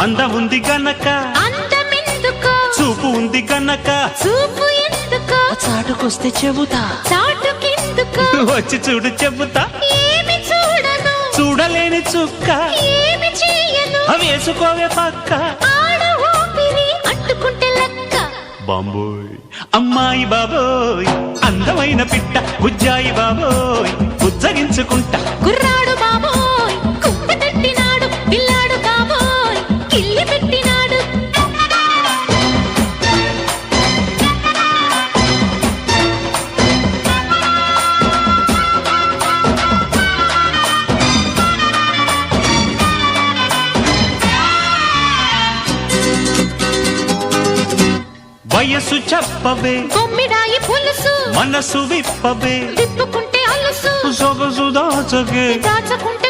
అందం ఉంది గనక. అందమెందుకో? చూపు ఉంది గనక. చూపు ఎందుకో? చాటుకొస్తే చెబుతా. చాటుకెందుకో? వచ్చి చూడు చెబుతా. ఏమి చూడను? చూడలేని చుక్క. ఏమి చేయను? వేసుకోవే పక్క. ఆడ ఊపిరి అంటుకుంటే లెక్క. బాంబోయ్ అమ్మాయి బాబోయ్ అందమైన పిట్ట బుజ్జాయి బాబోయ్ బుజ్జగించుకుంటా. కుర్రాడు వయసు చెప్పవే. బొమ్మిడాయి పులుసు. మనసు విప్పవే. తిప్పుకుంటే అలుసు. సొగసు దాచగే దాచకుంటే